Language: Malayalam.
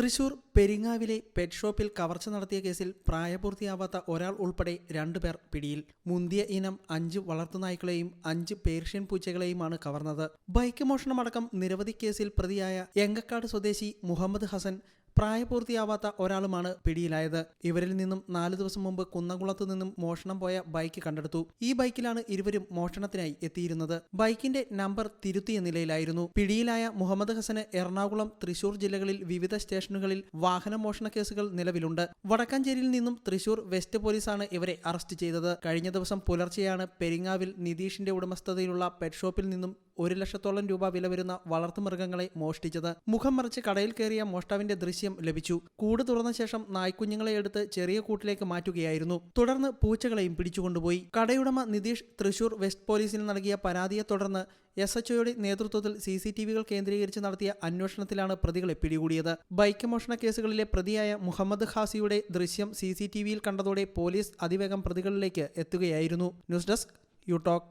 തൃശൂർ പെരിങ്ങാവിലെ പെറ്റ് ഷോപ്പിൽ കവർച്ച നടത്തിയ കേസിൽ പ്രായപൂർത്തിയാവാത്ത ഒരാൾ ഉൾപ്പെടെ രണ്ടുപേർ പിടിയിൽ. മുന്തിയ ഇനം അഞ്ച് വളർത്തുനായ്ക്കളെയും അഞ്ച് പേർഷ്യൻ പൂച്ചകളെയുമാണ് കവർന്നത്. ബൈക്ക് മോഷണമടക്കം നിരവധി കേസിൽ പ്രതിയായ എങ്കക്കാട് സ്വദേശി മുഹമ്മദ് ഹസൻ പ്രായപൂർത്തിയാവാത്ത ഒരാളുമാണ് പിടിയിലായത്. ഇവരിൽ നിന്നും നാലു ദിവസം മുമ്പ് കുന്നംകുളത്തു നിന്നും മോഷണം പോയ ബൈക്ക് കണ്ടെടുത്തു. ഈ ബൈക്കിലാണ് ഇരുവരും മോഷണത്തിനായി എത്തിയിരുന്നത്. ബൈക്കിന്റെ നമ്പർ തിരുത്തിയ നിലയിലായിരുന്നു. പിടിയിലായ മുഹമ്മദ് ഹസന് എറണാകുളം തൃശൂർ ജില്ലകളിൽ വിവിധ സ്റ്റേഷനുകളിൽ വാഹന മോഷണ കേസുകൾ നിലവിലുണ്ട്. വടക്കാഞ്ചേരിയിൽ നിന്നും തൃശൂർ വെസ്റ്റ് പോലീസാണ് ഇവരെ അറസ്റ്റ് ചെയ്തത്. കഴിഞ്ഞ ദിവസം പുലർച്ചെയാണ് പെരിങ്ങാവിൽ നിതീഷിന്റെ ഉടമസ്ഥതയിലുള്ള പെറ്റ് ഷോപ്പിൽ നിന്നും ഒരു ലക്ഷത്തോളം രൂപ വില വരുന്ന വളർത്തുമൃഗങ്ങളെ മോഷ്ടിച്ചത്. മുഖം മറിച്ച് കടയിൽ കയറിയ മോഷ്ടാവിന്റെ ദൃശ്യം ലഭിച്ചു. കൂട് തുറന്ന ശേഷം നായ്ക്കുഞ്ഞുങ്ങളെ എടുത്ത് ചെറിയ കൂട്ടിലേക്ക് മാറ്റുകയായിരുന്നു. തുടർന്ന് പൂച്ചകളെയും പിടിച്ചുകൊണ്ടുപോയി. കടയുടമ നിതീഷ് തൃശൂർ വെസ്റ്റ് പോലീസിന് നൽകിയ പരാതിയെ തുടർന്ന് എസ് എച്ച് ഒയുടെ നേതൃത്വത്തിൽ സി സി ടി വികൾ കേന്ദ്രീകരിച്ച് നടത്തിയ അന്വേഷണത്തിലാണ് പ്രതികളെ പിടികൂടിയത്. ബൈക്ക് മോഷണ കേസുകളിലെ പ്രതിയായ മുഹമ്മദ് ഖാസിയുടെ ദൃശ്യം സി സി ടി വിയിൽ കണ്ടതോടെ പോലീസ് അതിവേഗം പ്രതികളിലേക്ക് എത്തുകയായിരുന്നു. News desk you talk.